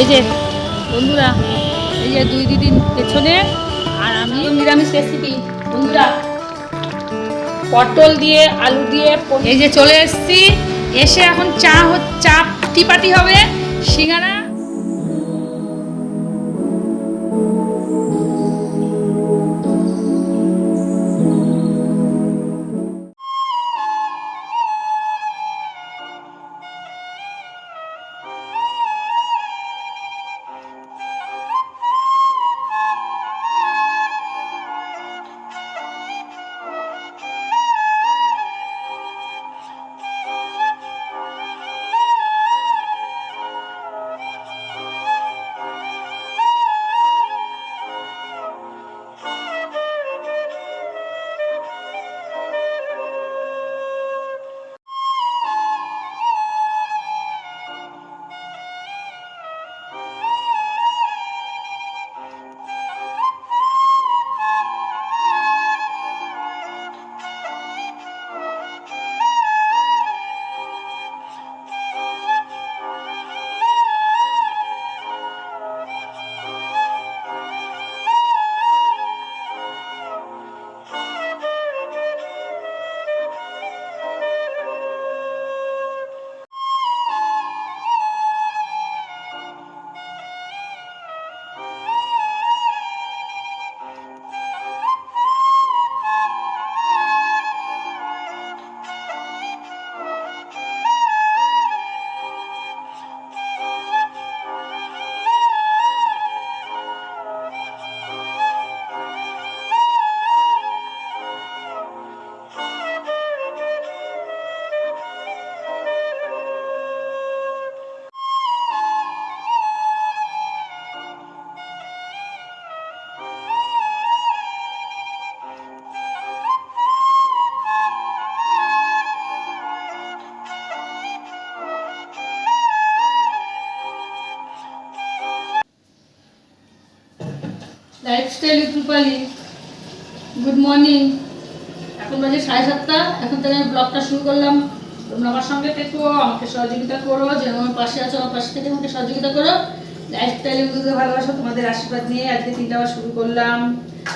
এই যে, বন্ধুরা, এই যে দুই দিন পেছনে, আর আমি নিরামিষ রেসিপি বন্ধুরা, পটল দিয়ে, আলু দিয়ে এই যে চলে এসছি। এসে এখন চা চা টিপাটি হবে। Singara lifestyle Rupali good morning এখন বাজে সাড়ে সাতটা। এখন থেকে আমি ব্লগটা শুরু করলাম। তোমরা আমার সঙ্গে থেকো, আমাকে সহযোগিতা করো। যেন আমার পাশে আছো, আমার পাশে থেকে আমাকে সহযোগিতা করো। লাইফস্টাইল ইউটিউবে ভালোবাসো, তোমাদের আশীর্বাদ নিয়ে আজকে তিনটা আবার শুরু করলাম।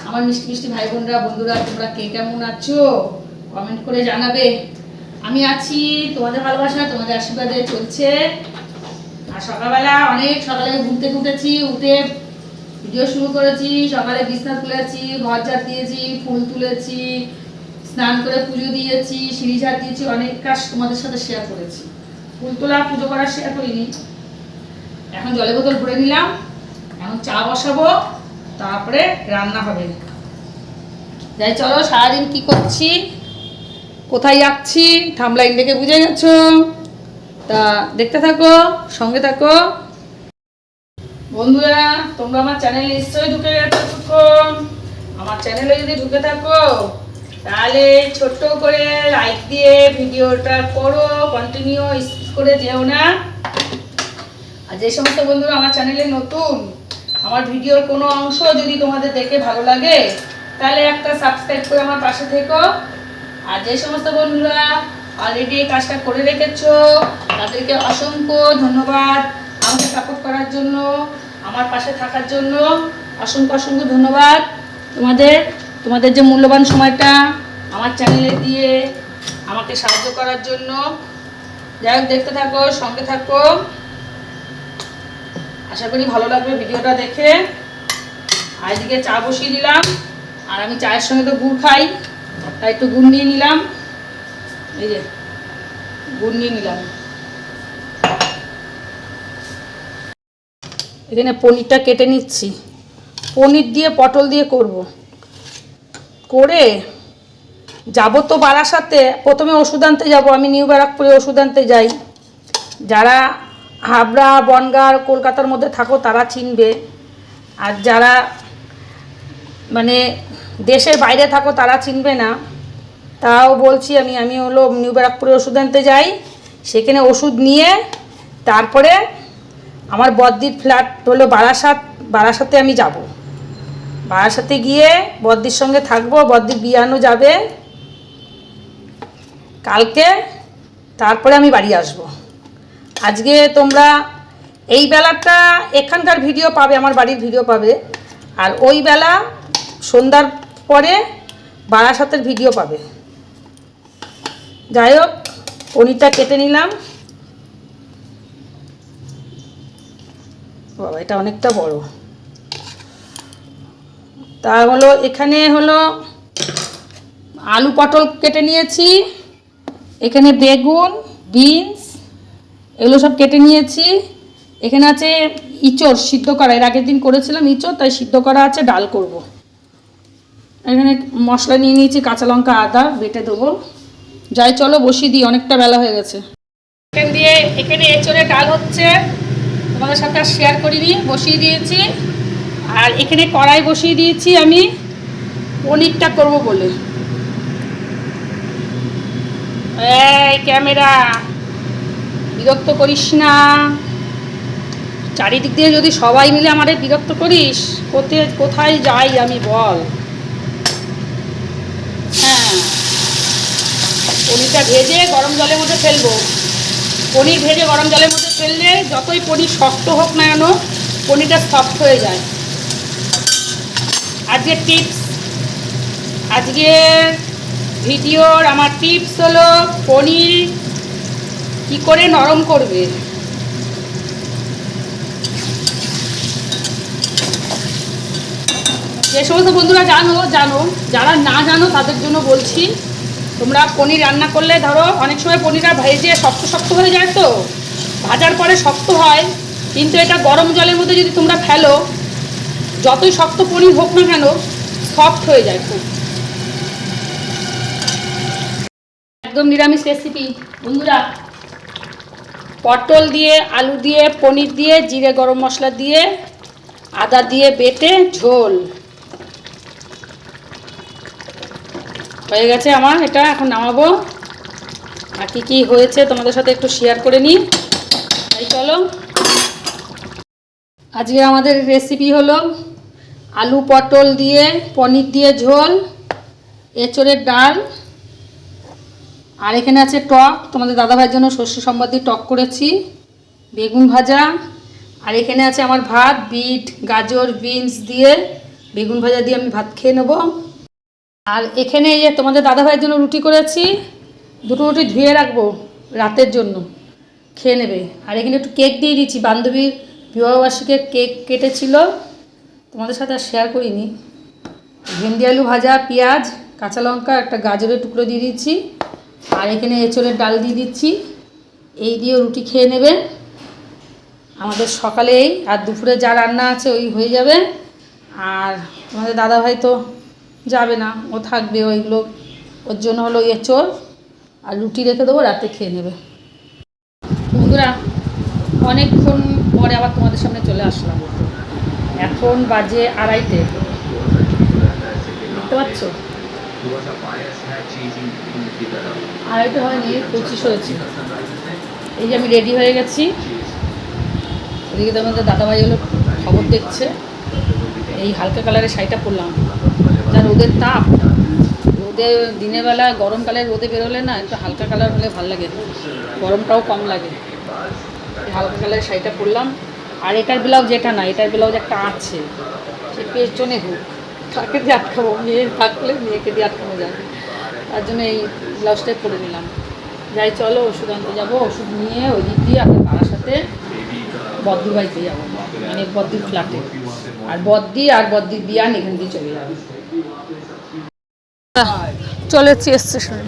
আমার মিষ্টি মিষ্টি ভাই বোনরা বন্ধুরা, তোমরা কে কেমন আছো? কমেন্ট করে জানাবে। আমি আছি, তোমাদের ভালোবাসা, তোমাদের আশীর্বাদে চলছে। আর সকালবেলা অনেক সকালে থেকে উঠেছি, উঠে ভিডিও শুরু করেছি, সকালে বিছনা তুলেছি, ঘর ঝাড় দিয়েছি, ফুল তুলেছি, স্নান করে পুজো দিয়েছি, সিঁড়ি ঝাড় দিয়েছি, অনেক কাজ তোমাদের সাথে শেয়ার করেছি। ফুল তোলা, পুজো করা শেয়ার করিনি। এখন জলের বোতল ভরে নিলাম, এখন চা বসাবো, তারপরে রান্না হবে। যাই, চলো, সারাদিন কি করছি? কোথায় যাচ্ছি? থামলাইন দেখে বুঝে গেছো? তা দেখতে থাকো, সঙ্গে থাকো। বন্ধুরা, তোমরা আমার চ্যানেলে নিশ্চয়ই ঢুকে গেছো তখন আমার চ্যানেলে যদি ঢুকে থাকো, তাহলে ছোট্ট করে লাইক দিয়ে ভিডিওটা করো কন্টিনিউ করে যেও না। আর যে সমস্ত বন্ধুরা আমার চ্যানেলে নতুন, আমার ভিডিওর কোনো অংশ যদি তোমাদের দেখে ভালো লাগে, তাহলে একটা সাবস্ক্রাইব করে আমার পাশে থেকো। আর যে সমস্ত বন্ধুরা অলরেডি এই কাজটা করে রেখেছো, তাদেরকে অসংখ্য ধন্যবাদ। আমাকে সাপোর্ট করার জন্য, আমার পাশে থাকার জন্য অসংখ্য অসংখ্য ধন্যবাদ। তোমাদের তোমাদের যে মূল্যবান সময়টা আমার চ্যানেলে দিয়ে আমাকে সাহায্য করার জন্য। যাই হোক, দেখতে থাকো, সঙ্গে থাকো। আশা করি ভালো লাগবে ভিডিওটা দেখে। এদিকে চা বসিয়ে দিলাম। আর আমি চায়ের সঙ্গে তো গুড় খাই, তাই একটু গুড় নিয়ে নিলাম। এই যে, গুড় নিয়ে নিলাম। এখানে পনিরটা কেটে নিচ্ছি। পনির দিয়ে পটল দিয়ে করব। করে যাব তো বারাসাতে। প্রথমে ওষুধ আনতে যাব। আমি নিউ ব্যারাকপুরে ওষুধ আনতে যাই। যারা হাবড়া, বনগাঁ, কলকাতার মধ্যে থাকো, তারা চিনবে। আর যারা মানে দেশের বাইরে থাকো, তারা চিনবে না। তাও বলছি আমি আমি হলো নিউ ব্যারাকপুরে ওষুধ আনতে যাই। সেখানে ওষুধ নিয়ে তারপরে আমার বদ্দির ফ্ল্যাট হলো বারাসাত, বারাসাতে আমি যাব। বারাসাতে গিয়ে বদ্দির সঙ্গে থাকব বদ্দির বিয়ানো যাবে। কালকে তারপরে আমি বাড়ি আসব। আজকে তোমরা এই বেলাটা এখানকার ভিডিও পাবে, আমার বাড়ির ভিডিও পাবে। আর ওই বেলা সন্ধ্যার পরে বারাসাতের ভিডিও পাবে। যাই হোক, পনিরটা কেটে নিলাম। বাবা, এটা অনেকটা বড়। তা হলো, এখানে হলো আলু পটল কেটে নিয়েছি, এখানে বেগুন, বিনস, এগুলো সব কেটে নিয়েছি। এখানে আছে ইঁচড় সিদ্ধ করা, এর আগের দিন করেছিলাম ইঁচড়, তাই সিদ্ধ করা আছে, ডাল করব। এখানে মশলা নিয়ে নিয়েছি, কাঁচা লঙ্কা, আদা, বেটে দেবো। যাই, চলো, বসিয়ে দিই, অনেকটা বেলা হয়ে গেছে। এখান দিয়ে, এখানে এঁচড়ে ডাল হচ্ছে। আর শেয়ার করিনি, বসিয়ে দিয়েছি। আর এখানে কড়াই বসিয়ে দিয়েছি আমি। পনিরটা করব বলে। ক্যামেরা, বিরক্ত করিস না। চারিদিক দিয়ে যদি সবাই মিলে আমাদের বিরক্ত করিস, কোথায় কোথায় যাই আমি বল। হ্যাঁ পনিরটা ভেজে গরম জলের মধ্যে ফেলব। পনির ভেজে গরম জলের মধ্যে ফেললে যতই পনির শক্ত হোক না কেন, পনিরটা সফট হয়ে যায়। আজকে টিপস আজকের ভিডিওর আমার টিপস হলো পনির কি করে নরম করবে। যে সমস্ত বন্ধুরা জানো জানো, যারা না জানো তাদের জন্য বলছি তোমরা পনির রান্না করলে ধরো, অনেক সময় পনিরটা ভেজে শক্ত শক্ত হয়ে যায় তো, ভাজার পরে শক্ত হয়। কিন্তু এটা গরম জলের মধ্যে যদি তোমরা ফেলো, যতই শক্ত পনির হোক না কেন সফট হয়ে যায় খুব। একদম নিরামিষ রেসিপি বন্ধুরা, পটল দিয়ে, আলু দিয়ে, পনির দিয়ে, জিরে গরম মশলা দিয়ে, আদা দিয়ে বেটে ঝোল। হয়ে গেছে আমার, এটা এখন নামাবো। আর কী কী হয়েছে তোমাদের সাথে একটু শেয়ার করে নিই। তাই চলো। আজকে আমাদের রেসিপি হলো আলু পটল দিয়ে, পনির দিয়ে ঝোল, এঁচড়ের ডাল, আর এখানে আছে টক। তোমাদের দাদাভাইয়ের জন্য শস্য সম্বাদী টক করেছি, বেগুন ভাজা, আর এখানে আছে আমার ভাত, বিট, গাজর, বিনস দিয়ে বেগুন ভাজা দিয়ে আমি ভাত খেয়ে নেব। আর এখানে এই যে তোমাদের দাদাভাইয়ের জন্য রুটি করেছি, দুটো রুটি ধুয়ে রাখব রাতের জন্য, খেয়ে নেবে। আর এখানে একটু কেক দিয়ে দিচ্ছি বান্ধবীর বিবাহবার্ষিকে কেক কেটেছিল, তোমাদের সাথে আর শেয়ার করিনি। ভেন্ডি আলু ভাজা, পেঁয়াজ, কাঁচা লঙ্কা, একটা গাজরের টুকরো দিয়ে দিচ্ছি আর এখানে এঁচড়ের ডাল দিয়ে দিচ্ছি। এই দিয়ে রুটি খেয়ে নেবে। আমাদের সকালে এই আর দুপুরে যা রান্না আছে ওই হয়ে যাবে। আর তোমাদের দাদাভাই তো যাবে না, ও থাকবে ওইগুলো ওর জন্য হলো এঁচড় আর রুটি রেখে দেবো, রাতে খেয়ে নেবে। বন্ধুরা, অনেকক্ষণ পরে আবার তোমাদের সামনে চলে আসলাম। এখন বাজে আড়াইটে। দেখতে পাচ্ছ? আড়াইটে হয়নি, পঁচিশ হয়েছে। এই যে আমি রেডি হয়ে গেছি। এদিকে তোমাদের দাদাভাই হলো খবর দেখছে। এই হালকা কালারের শাড়িটা পরলাম। যা রোদের তাপ, রোদে দিনের বেলা গরমকালে রোদে বেরোলে না একটু হালকা কালার হলে ভালো লাগে। গরমটাও কম লাগে। হালকা কালারের শাড়িটা পরলাম। আর এটার ব্লাউজ যেটা না, এটার ব্লাউজ একটা আছে। সে পেছনে হোক। কাকে দিয়ে আটকাবো। মেয়ে থাকলে মেয়েকে দিয়ে আটকানো যায় তার জন্য এই ব্লাউজটাই পরে নিলাম। যাই, চলো ওষুধ আনতে যাব। ওষুধ নিয়ে ওই দিক দিয়ে আমরা তার সাথে বদ্দির বাড়িতে যাব। মানে বদ্দির ফ্ল্যাটে আর বদ্দি আর বদ্দির বিয়ান এখান দিয়ে চলে যাবে। চলে এসছি স্টেশনে।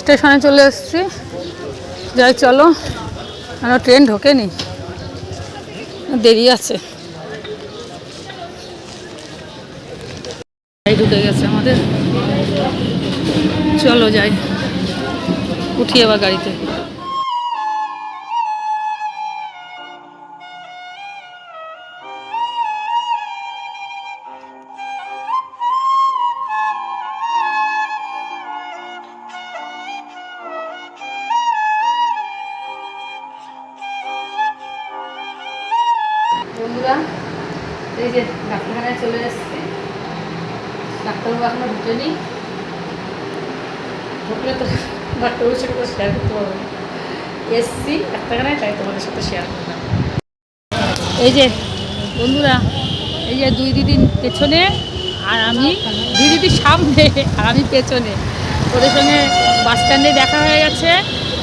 স্টেশনে চলে এসছি। যাই, চলো। কেন ট্রেন ঢোকেনি। দেরি আছে। ঢুকে গেছে আমাদের। চলো যাই। উঠি এবার গাড়িতে। বন্ধুরা এই যে ডাক্তারখানায় চলে এসেছি ডাক্তারবাবু এখনও ঢুকেনি। ঢুকলে তো ডাক্তারবাবুর সাথে শেয়ার করতে পারব এসছি ডাক্তারখানায়, তাই তোমাদের সাথে শেয়ার করলাম। এই যে, বন্ধুরা, এই যে দুই দিদির পেছনে আর আমি দুই দিদির সামনে আর আমি পেছনে। ওদের সঙ্গে বাস স্ট্যান্ডে দেখা হয়ে গেছে।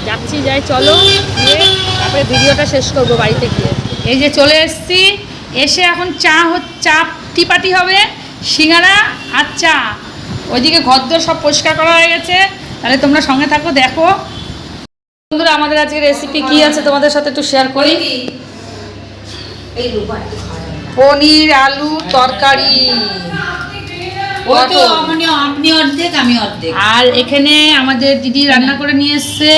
যাচ্ছি, যাই, চলো। গিয়ে তারপরে ভিডিওটা শেষ করব বাড়িতে গিয়ে। এই যে চলে এসেছি। এসে এখন চা হচ্ছে চা টিপাটি হবে সিঙ্গারা আর চা। ওইদিকে ঘরদোর সব পরিষ্কার করা হয়ে গেছে। তাহলে তোমরা সঙ্গে থাকো দেখো। বন্ধুরা আমাদের আজকে রেসিপি কি আছে তোমাদের সাথে একটু শেয়ার করি। পনির আলু তরকারি। ওই তো পটল। আপনি আপনি অর্ধেক আমি অর্ধেক। আর এখানে আমাদের দিদি রান্না করে নিয়ে এসছে।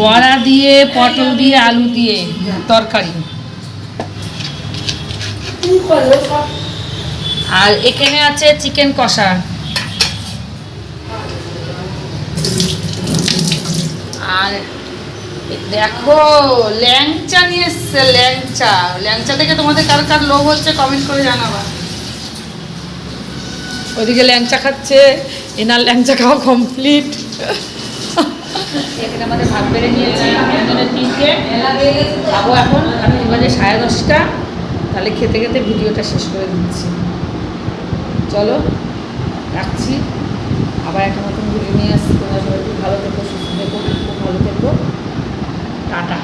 বড়া দিয়ে পটল দিয়ে আলু দিয়ে তরকারি। আর এখানে আছে চিকেন কষা। আর দেখো ল্যাংচা নিয়ে এসছে ল্যাংচা। ল্যাংচা থেকে তোমাদের কার কার লোভ হচ্ছে কমেন্ট করে জানাবা। ওইদিকে ল্যাংচা খাচ্ছে এনার ল্যাংচা খাওয়া কমপ্লিট এখানে আমাদের ভাত বেড়ে নিয়েছি তিনটে। খাব এখন এখন বাজে সাড়ে দশটা। তাহলে খেতে খেতে ভিডিওটা শেষ করে দিচ্ছি। চলো, রাখছি। আবার একটা নতুন ভিডিও নিয়ে আসছি। তোমরা সবাই খুব ভালো থেকো, সুস্থ থেকো, খুব ভালো থেকো। টাটা।